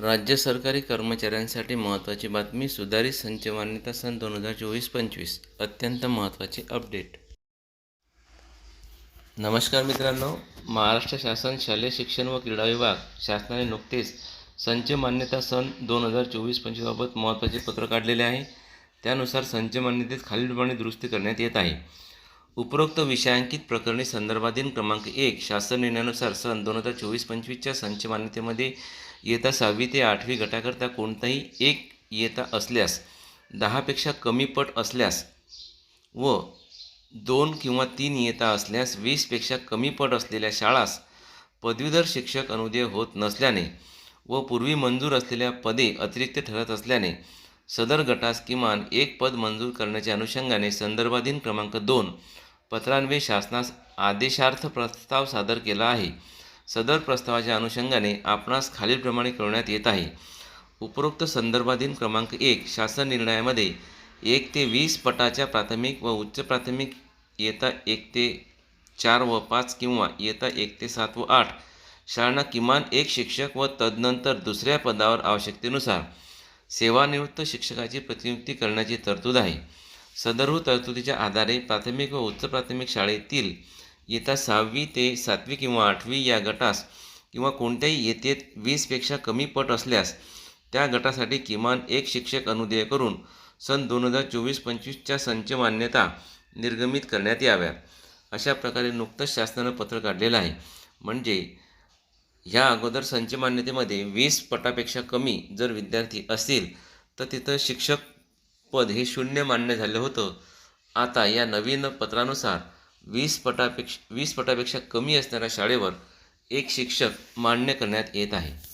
राज्य सरकारी कर्मचाऱ्यांसाठी महत्त्वाची बातमी सुधारित संच मान्यता सन दोन हजार चोवीस पंचवीस. अत्यंत महत्त्वाचे अपडेट. नमस्कार मित्रांनो. महाराष्ट्र शासन शालेय शिक्षण व क्रीडा विभाग शासनाने नुकतेच संच मान्यता सन दोन हजार चोवीस पंचवीसबाबत महत्त्वाचे पत्र काढलेले आहे. त्यानुसार संच मान्यतेत खालीलप्रमाणे दुरुस्ती करण्यात येत आहे. उपरोक्त विषयांकित प्रकरणी संदर्भाधीन क्रमांक एक शासन निर्णयानुसार सन दोन हजार चोवीस पंचवीसच्या संच मान्यतेमध्ये इयत्ता सहावी ते आठवी गटाकरता कोणताही एक इयत्ता असल्यास दहापेक्षा कमी पट असल्यास व दोन किंवा तीन इयत्ता असल्यास वीसपेक्षा कमी पट असलेल्या शाळास पदवीधर शिक्षक अनुदय होत नसल्याने व पूर्वी मंजूर असलेल्या पदे अतिरिक्त ठरत असल्याने सदर गटास किमान एक पद मंजूर करण्याच्या अनुषंगाने संदर्भाधीन क्रमांक दोन पत्रान्वये शासनास आदेशार्थ प्रस्ताव सादर केला आहे. सदर प्रस्तावाच्या अनुषंगाने आपणास खालीलप्रमाणे कळवण्यात येत आहे. उपरोक्त संदर्भाधीन क्रमांक एक शासन निर्णयामध्ये एक ते वीस पटाच्या प्राथमिक व उच्च प्राथमिक इयत्ता एक ते चार व पाच किंवा इयत्ता एक ते सात व आठ शाळांना किमान एक शिक्षक व तदनंतर दुसऱ्या पदावर आवश्यकतेनुसार सेवानिवृत्त शिक्षकाची प्रतिनियुक्ती करण्याची तरतूद आहे. सदरहू तरतुदीच्या आधारे प्राथमिक व उच्च प्राथमिक शाळेतील इयत्ता सहावी ते सातवी किंवा आठवी या गटास किंवा कोणत्याही इयत्तेत वीसपेक्षा कमी पट असल्यास त्या गटासाठी किमान एक शिक्षक अनुदेय करून सन दोन हजार चोवीस पंचवीसच्या संच मान्यता निर्गमित करण्यात याव्या अशा प्रकारे नुकतंच शासनानं पत्र काढलेलं आहे. म्हणजे ह्या अगोदर संच मान्यतेमध्ये वीस पटापेक्षा कमी जर विद्यार्थी असतील तर तिथं शिक्षक पद हे शून्य मान्य झालं होतं. आता या नवीन पत्रानुसार वीस पटापेक्षा वीस पटापेक्षा कमी असणाऱ्या शाळेवर एक शिक्षक मान्य करण्यात येत आहे.